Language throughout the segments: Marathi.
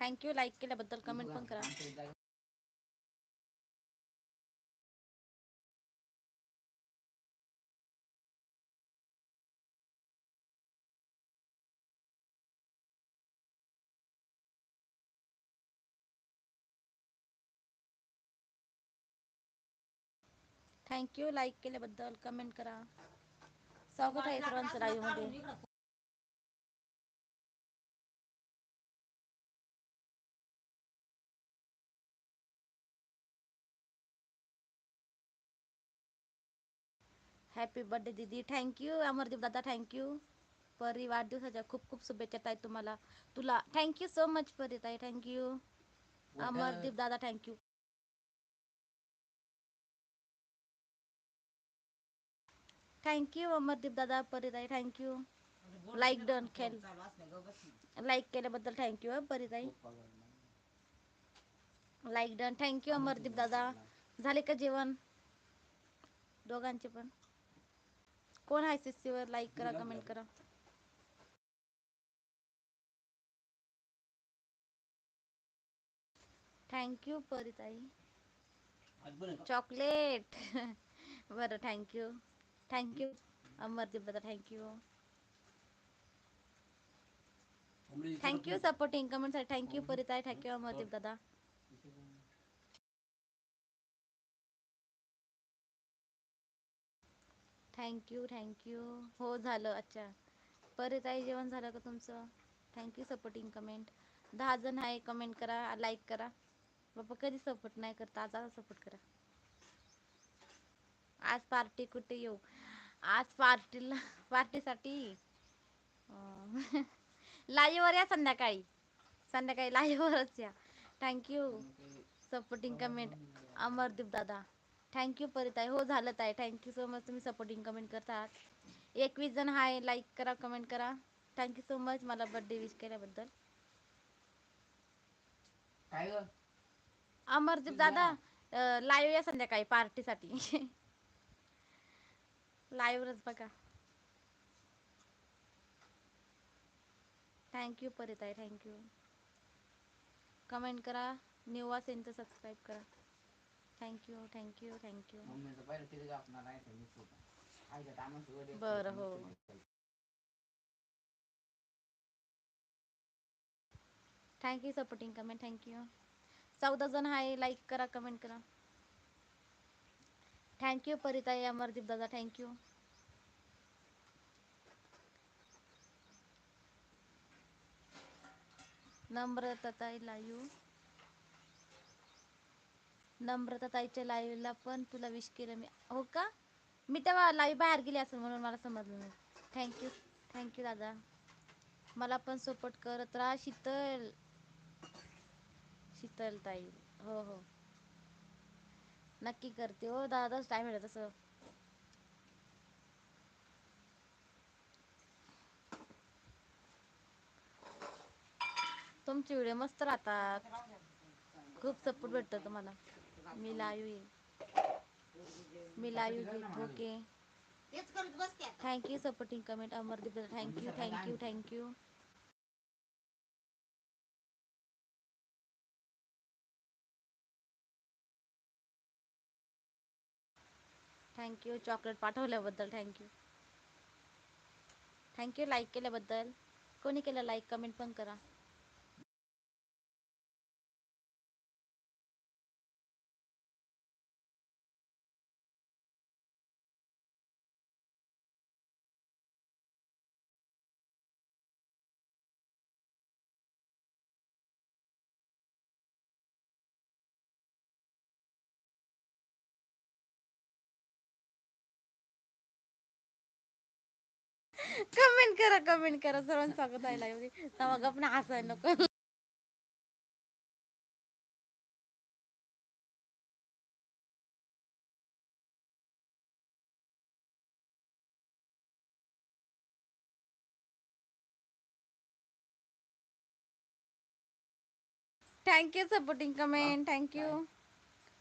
थँक्यू लाईक केल्याबद्दल कमेंट पण करा. थँक्यू लाईक केल्याबद्दल कमेंट करा. स्वागत आहे सर्वांचं लाईव्ह हॅपी बर्थडे दीदी थँक्यू अमरदीप दादा थँक्यू परी वाढदिवसाच्या खूप खूप शुभेच्छा ताई तुम्हाला. तुला. थँक्यू सो मच परी ताई. थँक्यू अमरदीप दादा थँक्यू थँक्यू अमरदीप दादा परी ताई. थँक्यू लाईक डन खेळ लाईक केल्याबद्दल थँक्यू परी ताई. लाईक डन थँक्यू अमरदीप दादा झाले का जेवण? दोघांचे पण. कोण आहे सिस्सीवर लाईक करा कमेंट करा। थँक्यू परिताई चॉकलेट बरं thank you thank you Amardeep दादा thank you thank you supporting comment कमेंटसाठी thank you परिताई थँक्यू अमरदीप दादा थँक्यू थँक्यू हो झालं अच्छा परिताई जेवण झालं का तुमचं? थँक्यू सपोर्टिंग कमेंट दहा जण आहे कमेंट करा लाईक करा. बाबा कधी सपोर्ट नाही करता आज सपोर्ट करा. आज पार्टी कुठे येऊ? आज पार्टीला पार्टीसाठी लाईव्हवर या संध्याकाळी. संध्याकाळी लाईव्हवरच या. थँक्यू सपोर्टिंग कमेंट अमरदीप दादा. थँक्यू परिताई हो झालं ताई. थँक्यू सो मच तुम्ही सपोर्टिंग कमेंट करतात एकवीस जण हाय लाईक करा कमेंट करा. थँक्यू सो मच मला बर्थडे विश केल्याबद्दल. अमरदीप दादा लाईव्ह या संध्याकाळी पार्टीसाठी लाईव्हच बघा. थँक्यू परिताई थँक्यू कमेंट करा. न्यू असेल तर सबस्क्राईब करा. थँक्यू थँक्यू थँक्यू बरं हो. थँक्यू सपोर्टिंग कमेंट थँक्यू चौदा जण आहे लाईक करा कमेंट करा. थँक्यू परिताई अमरदीप दादा थँक्यू नम्रता ताई लाईव्ह नम्रता ताईच्या लाईव्हला पण तुला विश केलं मी. हो का? मी तेव्हा लाईव्ह बाहेर गेली असेल म्हणून मला समजलं नाही. थँक्यू थँक्यू दादा. मला पण सपोर्ट करत राहा शीतल. शीतल ताई. हो हो. नक्की करते. हो दादाच टाईम मिळत तसं. तुमचे व्हिडिओ मस्त राहतात. खूप सपोर्ट भेटतो तुम्हाला. मी लाईव्ह येईल मी लाईव्ह येईल okay thank you supporting comment Amardeep thank you thank you thank you thank you chocolate पाठवल्याबद्दल thank you thank you like केल्याबद्दल। कोणी केलं लाईक कमेंट पण करा। कमेंट करा कमेंट करा. सर्वांचं स्वागत आहे लाईव्ह तेव्हा गप ना हसायला नको. थँक्यू सपोर्टिंग कमेंट थँक्यू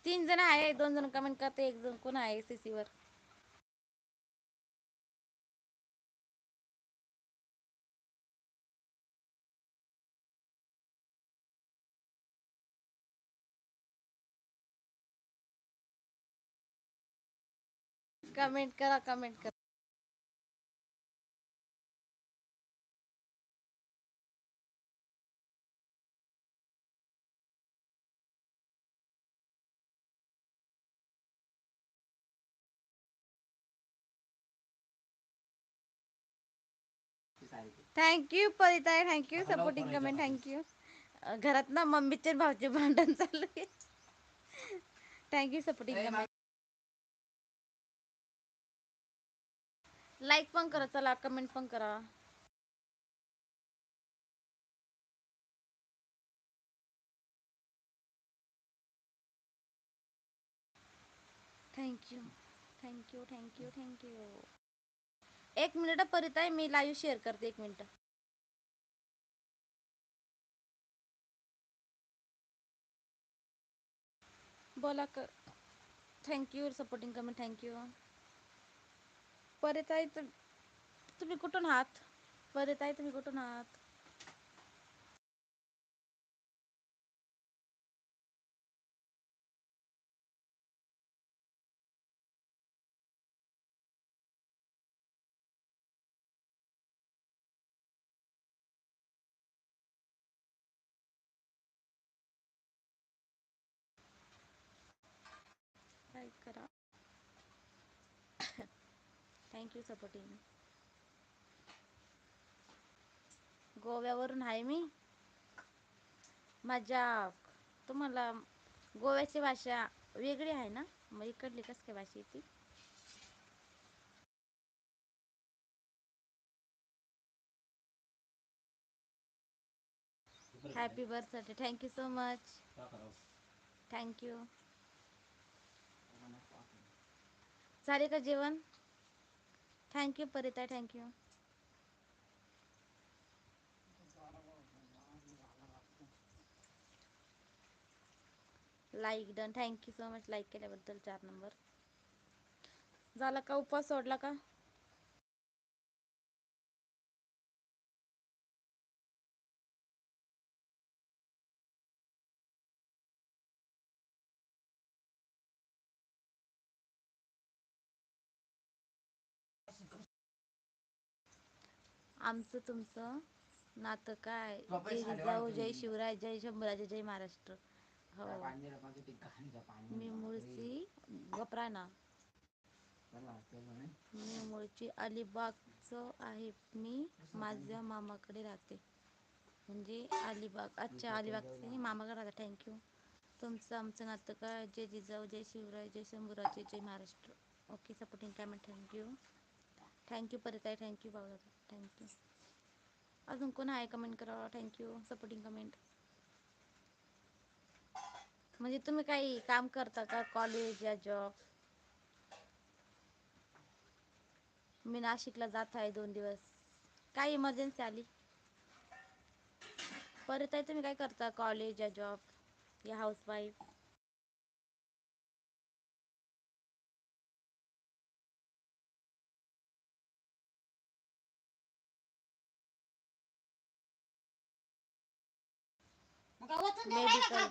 तीन जण आहे दोन जण कमेंट करते एक जण कोण आहे सीसी कमेंट करा कमेंट करा. Thank you परिताई thank you supporting comment thank you घरात ना मम्मीचे भाऊचे भांडण चालू आहे. थँक्यू सपोर्टिंग कमेंट लाईक पण करा चला कमेंट पण करा. Thank you thank you thank you thank you एक मिनिट आहे मी लाईव्ह शेअर करते एक मिनिट बोला क थँक्यू सपोर्टिंग कमेंट थँक्यू परत आहे तुम्ही कुठून आहात? परत आहे तुम्ही कुठून आहात? करा? थँक्यू सपोर्टिंग गोव्यावरून आहे मी. मजा. तुम्हाला गोव्याची भाषा वेगळी आहे ना? मग इकडली कस काय भाषा ती happy birthday thank you so much thank you झाले का जेवण? Thank you परिता thank you like done thank you so much like केल्याबद्दल चार नंबर झाला का? उपवास सोडला का? आमचं तुमचं नातं काय? जय जिजाऊ जय शिवराय जय शंभूराजे जय महाराष्ट्र. हो. मी मूळची गपरा ना. मी मूळची अलिबागचं आहे. मी माझ्या मामाकडे राहते. म्हणजे अलिबाग अच्छा अलिबागचे मामाकडे राहते. थँक्यू तुमचं आमचं नातं काय? जय जिजाऊ जय शिवराय जय शंभूराजे जय Maharashtra. Okay supporting comment thank you thank you परिताई thank you बाबा थँक्यू अजून कोण आहे कमेंट करा थँक्यू सपोर्टिंग कमेंट म्हणजे तुम्ही काही काम करता का? कॉलेज या जॉब मी नाशिकला जात आहे दोन दिवस. काय इमर्जन्सी आली? परत आहे तुम्ही काय करता? कॉलेज या जॉब या हाऊसवाईफ मेडिकल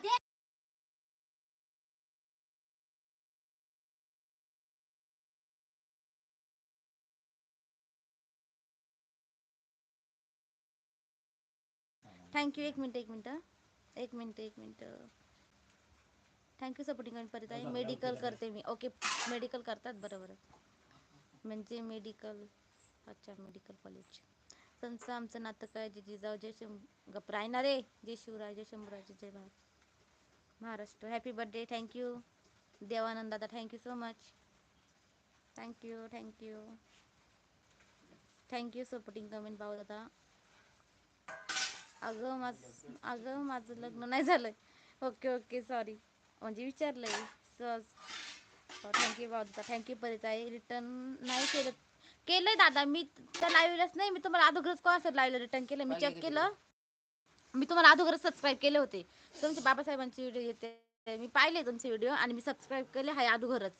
थँक्यू एक मिनिट एक मिनिट एक मिनिट एक मिनिट. थँक्यू सपोर्टिंग परत आहे मेडिकल करते मी. ओके मेडिकल करतात बरोबर. म्हणजे मेडिकल अच्छा मेडिकल कॉलेज संस्था आमचं नातं काय? जे जिजाऊ जय शं गप राहणार रे जय शिवराय जय शंभूराज जय Bharat Maharashtra. Happy birthday thank you Devanand दादा thank you so much thank you thank you thank you supporting comment भाऊ दादा अगं माझ अगं माझं लग्न नाही झालंय. ओके ओके सॉरी म्हणजे विचारलंय. सहज थँक्यू दादा थँक्यू परत आहे रिटर्न नाही केलं. केलंय दादा. मी तर लाईव्हलाच नाही मी तुम्हाला अगोदरच कोणासाठी लाईव्हला रिटर्न केलं मी चेक केलं. मी तुम्हाला अगोदरच सबस्क्राईब केले होते. तुमचे बाबासाहेबांचे व्हिडिओ येते. मी पाहिले तुमचे व्हिडिओ आणि मी सबस्क्राईब केले आहे अगोदरच.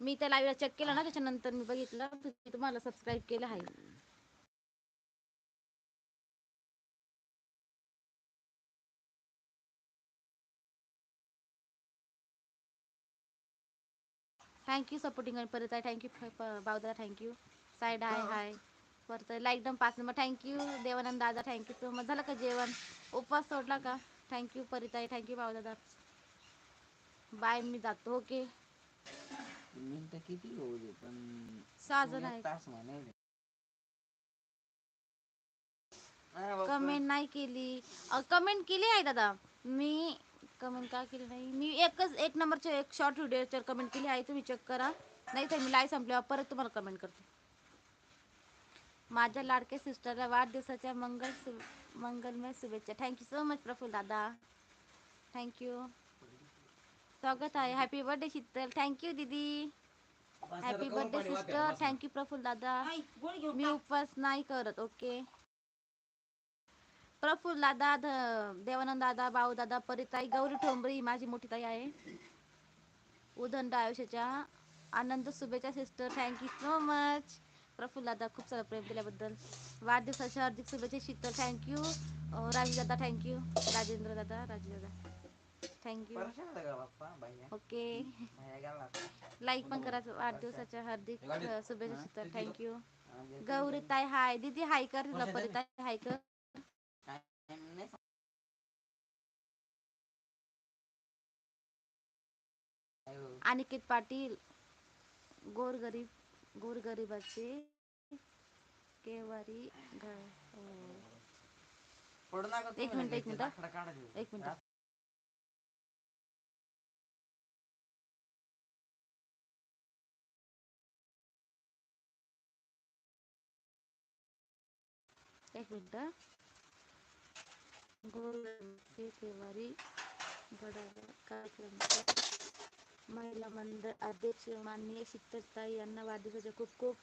मी त्या लाईव्हला चेक केलं ना त्याच्यानंतर मी बघितलं मी तुम्हाला सबस्क्राईब केलं आहे. थँक्यू सपोर्टिंग आणि परत आहे. Thank you Bavda thank you side hi hi. परत लाईक डम पाच नंबर थँक्यू देवानंद दादा. थँक्यू सो मच झालं का जेवण? उपवास सोडला का? थँक्यू परिताई. थँक्यू बावदादा बाय मी जातो ओके मिनिटं किती होऊ दे पण सहा तू जण तास म्हणाले हा, बाप्पा. कमेंट नाही केली. कमेंट केली आहे दादा. मी कमेंट का केली नाही? मी एकच एक नंबरच्या एक शॉर्ट व्हिडिओच्या कमेंट केली आहे. तुम्ही चेक करा. नाही तर मी लाईव्ह संपल्यावर परत तुम्हाला कमेंट करते. माझ्या लाडक्या सिस्टरला वाढदिवसाच्या मंगल शु मंगलमय शुभेच्छा. थँक्यू सो मच प्रफुल दादा. थँक्यू स्वागत आहे. Happy birthday Sheetal. Thank you दीदी. Happy birthday sister thank you Praful दादा. मी उपवास नाही करत ओके प्रफुल दादा देवानंद दादा भाऊ दादा परिताई गौरी ठोंबरी ही माझी मोठी ताई आहे. उदंड आयुष्याच्या आनंद शुभेच्छा sister thank you so much Praful दादा खूप सारं प्रेम दिल्याबद्दल. वाढदिवसाच्या हार्दिक शुभेच्छा शीतल थँक्यू राजू दादा थँक्यू राजेंद्र दादा राजू दादा थँक्यू ओके. लाईक पण करा वाढदिवसाच्या हार्दिक शुभेच्छा शीतल थँक्यू हा, जे गौरी ताई हाय. दीदी हाय कर तुला परिताई हाय कर. हो. अनिकेत पाटील गोरगरीब गोरगरिबाचे केवारी तुम्ही एक मिनिट, एक मिनिट. एक मिनिट. एक मिनिट गोरगरिबाचे केवारी घडावा कार्यक्रम महिला मंडळ अध्यक्ष माननीय शीतलताई यांना वाढदिवसाच्या खूप खूप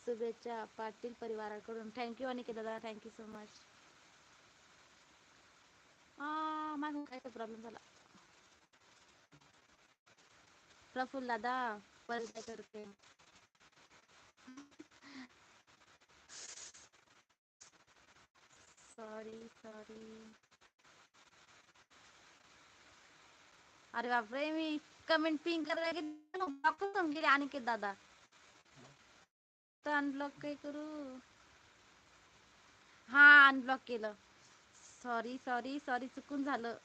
शुभेच्छा पाटील परिवाराकडून. थँक्यू अनिकेत दादा. थँक्यू सो मच माझा काय प्रॉब्लेम झाला. प्रफुल्ल दादा परिचय करते? सॉरी सॉरी अरे बापरे मी कमेंट पिंग करायला ब्लॉक गेले अनिकेत दादा. तर अनब्लॉक काय करू? हा अनब्लॉक केलं. सॉरी सॉरी सॉरी चुकून झालं.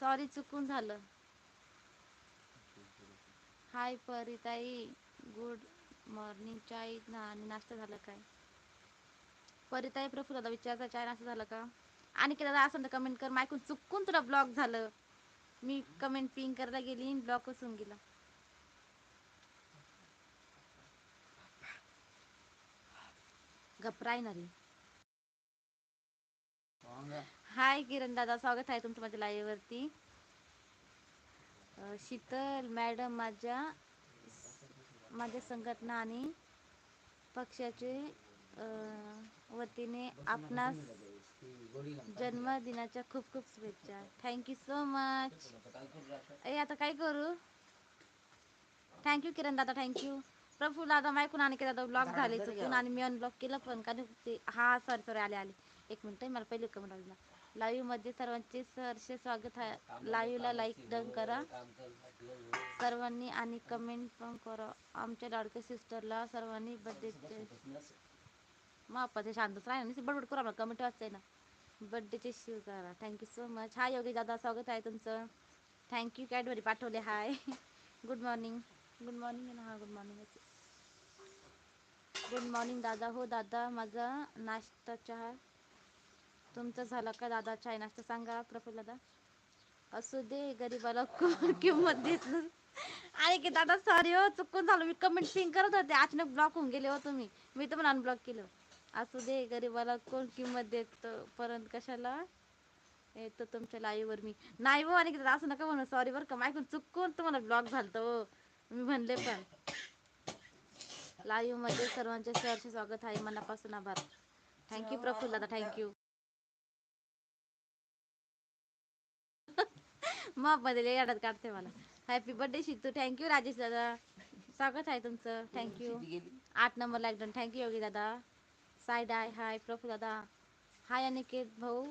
सॉरी चुकून झालं. हाय परिताई. गुड मॉर्निंग चाय ना आणि नाश्ता झाला काय? परिताई प्रफुल दादा विचारता चाय नाश्ता झाला का? आणि की दादा असं कमेंट कर. मायकून चुकून तुला ब्लॉक झालं. मी कमेंट पिंग करायला गेली ब्लॉक होऊन गेला. घबराय ना रे. हाय किरण दादा. स्वागत आहे तुमचं माझ्या लाईव्ह वरती. अं, शीतल मॅडम माझ्या माझ्या संघटना आणि पक्षाचे अं, वतीने आपणास जन्मदिनाच्या खूप खूप शुभेच्छा. थँक्यू सो मच ए आता काय करू? थँक्यू किरण दादा थँक्यू प्रफुल दादा मायकून आणि दादा ब्लॉक झाले चुकून आणि मी अनब्लॉक केलं पण कारण ते हा सॉरी सॉरी आले आले. एक मिनिट मला पहिले कमेंट आली लाईव्हमध्ये सर्वांचे सरसे स्वागत आहे. लाईव्हला लाईक डन करा. सर्वांनी आणि कमेंट पण करा. आमच्या लाडक्या सिस्टरला सर्वांनी बर्थडे मग आपण ते शांतच राहा ना बडबड करू आम्हाला कमेंट वाचते ना. बड्डेचे शिव करा thank you so much hi Yogi दादा स्वागत आहे तुमचं. थँक्यू कॅडबरी पाठवले. Hi good morning good morning हा गुड मॉर्निंग गुड मॉर्निंग दादा. हो दादा माझा नाश्ता चहा तुमचा झाला का दादा? चाय नाश्ता सांगा प्रफुल दादा. असू दे गरीबाला कोण किंमत देत अरे की दादा सॉरी हो चुकून झालं. मी कमेंट सिंग करत होते. अचानक ब्लॉक होऊन गेले हो तुम्ही. मी तर पण अनब्लॉक केलं. असू दे गरीबाला कोण किंमत देत परत कशाला? येतो तुमच्या लाईव्हवर मी. नाही हो आणि असं नका म्हणू सॉरी बरं का. मायकून चुकून तुम्हाला ब्लॉक झालं हो. मी म्हणले पण. लाईव्हमध्ये सर्वांचे सहर्ष स्वागत आहे. मनापासून आभार. थँक्यू प्रफुल्ल दादा. थँक्यू मग मध्ये याडात काढते मला. Happy birthday Shitu. Thank you Rajesh दादा. स्वागत आहे तुमचं. थँक्यू आठ number like done thank you Yogi दादा. आहे हाय प्रफुल दादा. हाय अनिकेत भाऊ.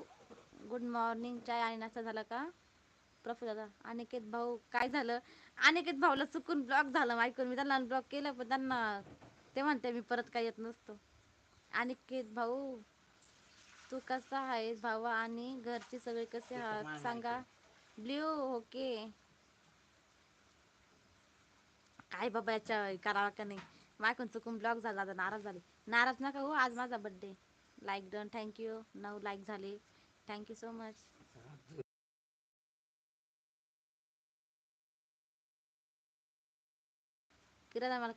गुड मॉर्निंग चाय आणि नाश्ता झाला का? प्रफुल्ल दादा अनिकेत भाऊ काय झालं? अनिकेत भाऊला चुकून ब्लॉक झालं ऐकून मी त्यांना ब्लॉक केलं पण त्यांना ते म्हणते मी परत काय येत नसतो. अनिकेत भाऊ तू कसा आहेस भावा? आणि घरचे सगळे कसे आहात? सांगा. Blue okay. काय बाबा याच्या करावा का नाही? माझ्याकडून चुकून ब्लॉक झाला नाराज झाले. नाराज नका हो आज माझा birthday like done thank you नऊ लाईक झाले. Thank you so much Kiran मला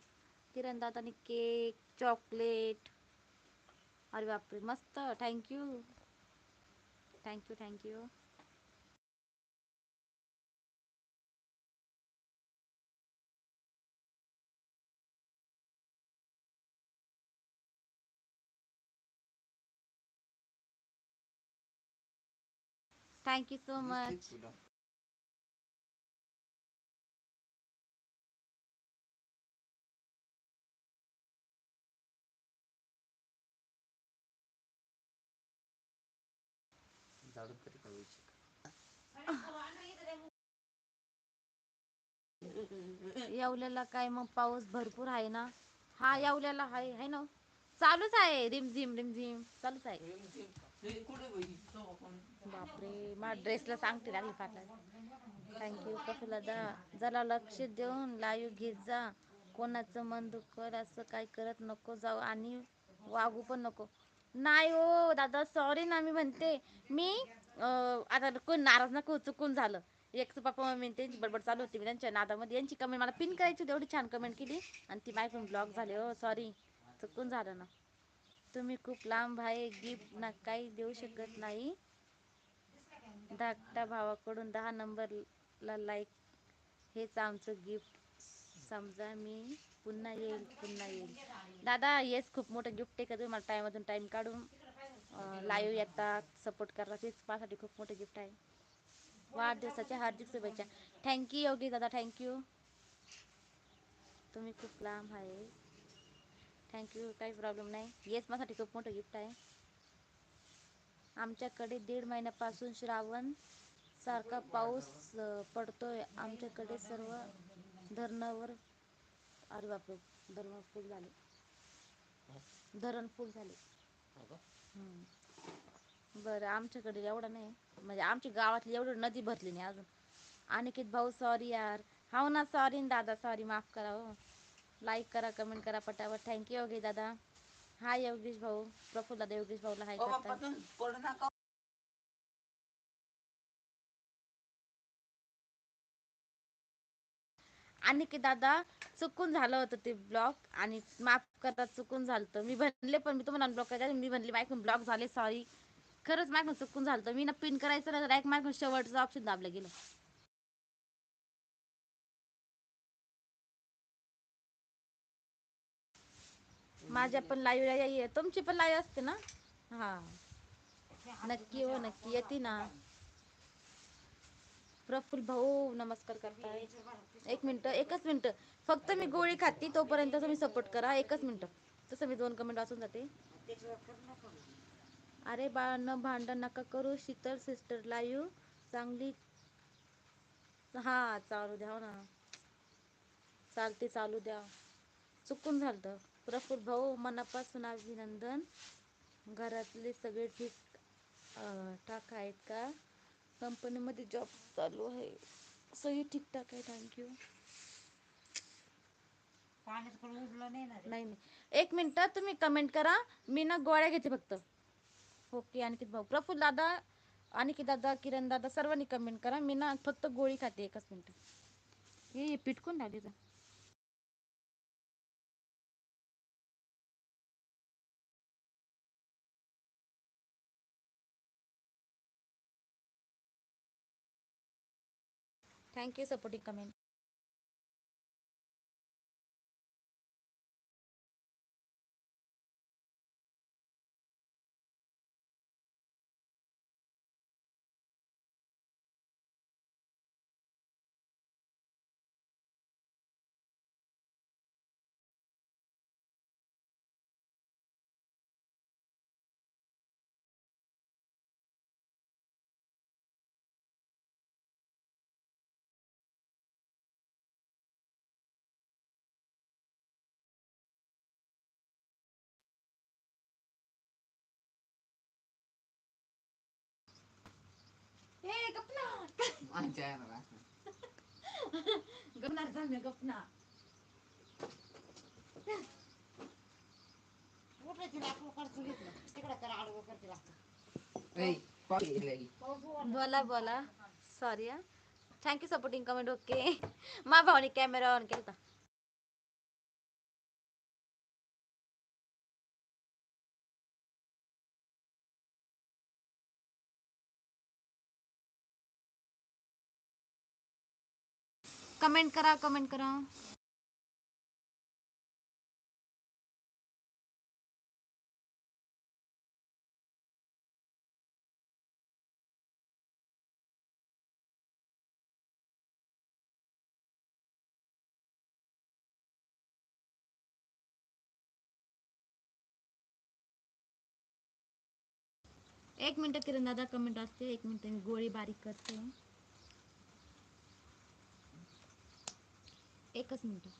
किरण दादानी केक चॉकलेट अरे बापरे मस्त. Thank you thank you thank you thank you so much येवल्याला काय मग पाऊस भरपूर आहे ना? हा येवल्याला आहे ना? चालूच आहे रिमझिम रिमझिम. चालूच आहे. बापरे मा ड्रेसला सांगते लागली फाटला. थँक्यू प्रफुल्लदा जरा लक्ष देऊन लाईव्ह घेत जा. कोणाचं मन दुखल असं काय करत नको जाऊ आणि वागू पण नको. नाही हो दादा सॉरी ना मी म्हणते मी आता कोण नाराज नको चुकून झालं. एक पप्पा मम्मी त्यांची बडबड चालू होती मी त्यांच्या नादामध्ये यांची कमेंट मला पिन करायची होती एवढी छान कमेंट केली. आणि ती बायकून ब्लॉक झाले हो सॉरी चुकून झालं ना. तुम्ही खूप लांब आहे गिफ्ट ना काही देऊ शकत नाही. धाकट्या भावाकडून दहा नंबरला लाईक हेच आमचं गिफ्ट. समजा मी पुन्हा येईल पुन्हा येईल. दादा हेच खूप मोठं गिफ्ट आहे का तुम्ही? मला टाईममधून टाईम काढून लाईव्ह येतात सपोर्ट करतात. हेच माझ्यासाठी खूप मोठं गिफ्ट आहे. वाढदिवसाच्या हार्दिक शुभेच्छा. थँक्यू योगी दादा. थँक्यू तुम्ही खूप लांब आहे. थँक्यू काही प्रॉब्लेम नाही. हेच माझ्यासाठी खूप मोठं गिफ्ट आहे. आमच्याकडे दीड महिन्यापासून श्रावण सारखा पाऊस पडतोय. आमच्याकडे सर्व धरणावर अरे बापरे धरण फुल झाले. धरण फुल झाले. हम्म. बरं आमच्याकडे एवढं नाही. म्हणजे आमच्या गावातली एवढी नदी भरली नाही अजून. अनिकेत भाऊ सॉरी यार. हो ना सॉरी दादा सॉरी माफ करा हो. लाईक करा कमेंट करा पटापट. थँक्यू योगी दादा. हाय योगेश भाऊ. प्रफुल्ला योगेश भाऊला हाय करता आणि की दादा चुकून झालं होतं ते ब्लॉक आणि माफ करता चुकून झालं मी म्हणले पण मी तुम्हाला अनब्लॉक करायचं मी म्हणले मायकून ब्लॉक झाले सॉरी खरंच मायकून चुकून झालं मी ना पिन करायचं ना डायरेक्ट मायकून शेवटचं ऑप्शन दाबलं गेलं. माझ्या पण लाईव्ह ये तुमची पण लाईव्ह असते ना? हा. नक्की हो नक्की. येते ना. प्रफुल भाऊ नमस्कार करताय. एक मिनिट एकच मिनिट. फक्त मी गोळी खाती तोपर्यंत तुम्ही सपोर्ट करा. एकच मिनिट. तसं मी दोन कमेंट वाचून जाते. अरे बा न भांडण नका करू. Sheetal sister live. चांगली हा चालू द्या हो ना. चालते चालू द्या. चुकून झालं प्रफुल भाऊ मनापासून अभिनंदन. घरातले सगळे ठीक ठाक आहेत का? कंपनीमध्ये जॉब चालू आहे. सगळी ठीकठाक आहे थँक्यू नाही नाही एक मिनिट तुम्ही कमेंट करा. मी ना गोळ्या घेते फक्त. ओके आणखी भाऊ. प्रफुल्ल दादा आणखी दादा किरण दादा सर्वांनी कमेंट करा. मी ना फक्त गोळी खाते एकच मिनिट हे पिटकून राहिली थँक्यू सपोर्टिंग कमेंट ए गपना. गपणार जाऊन गपना ए, पाव गेले. बोला बोला. सॉरी हा. थँक्यू सपोर्टिंग कमेंट ओके मा भावाने कॅमेरा ऑन केला कमेंट करा कमेंट करा। एक मिनिट किरण दादा, कमेंट असते एक मिनिट गोळी बारीक करते एकच मिनटं.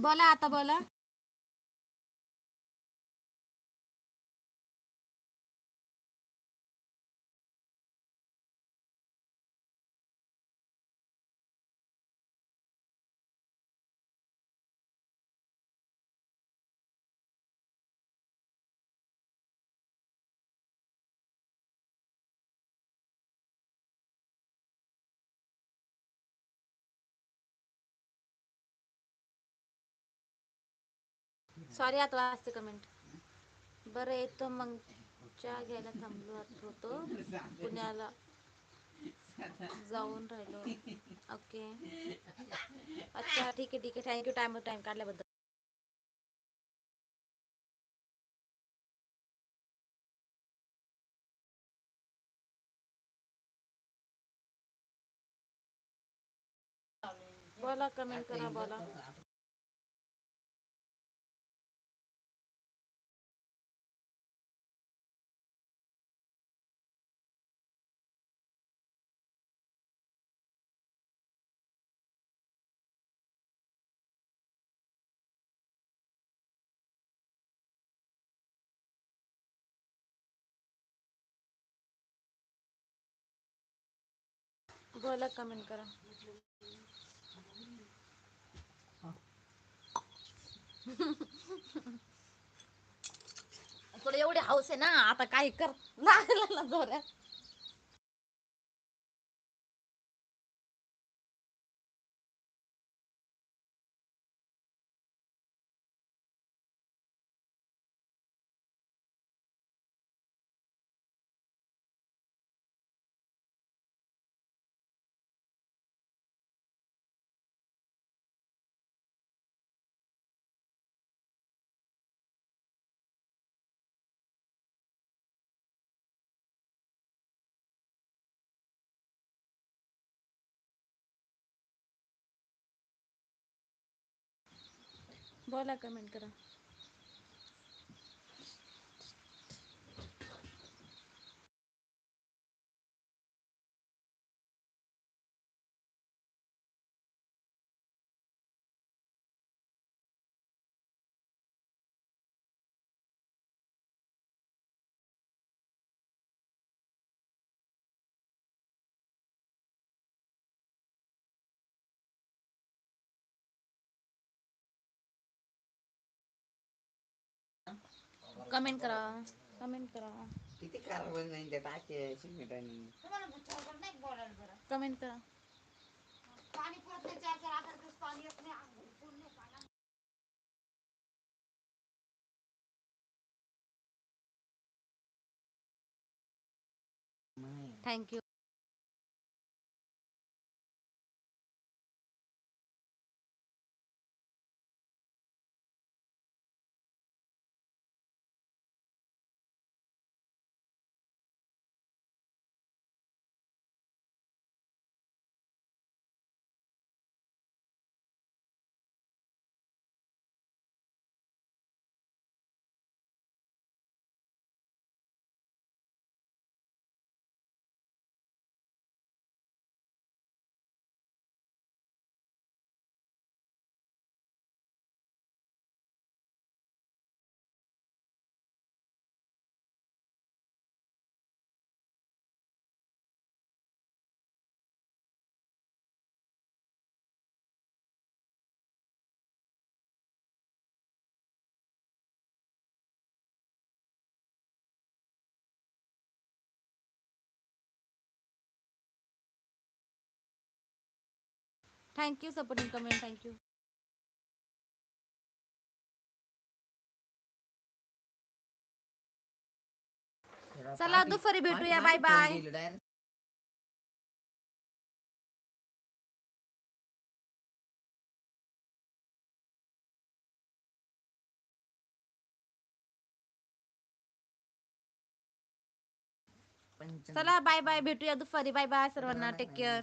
बोला आता बोला. सॉरी आता वाचते कमेंट बरं येतो मग. चहा घ्यायला थांबलो होतो. पुण्याला जाऊन राहिलो. ओके अच्छा ठीक आहे ठीक आहे. थँक्यू टाइम टाइम काढल्याबद्दल. बोला कमेंट करा बोला. बोला कमेंट करा. तुला एवढी हाऊस आहे ना आता काही कर. लागला ना बोला कमेंट करा. कमेंट करा. कमेंट करा. किती कारवाई नाही त्या टाके सिमेंटाने कमेंट करा. Thank you thank you supporting comment thank you चला दुपारी भेटूया बाय बाय चला बाय बाय भेटूया दुपारी बाय बाय सर्वांना टेक केअर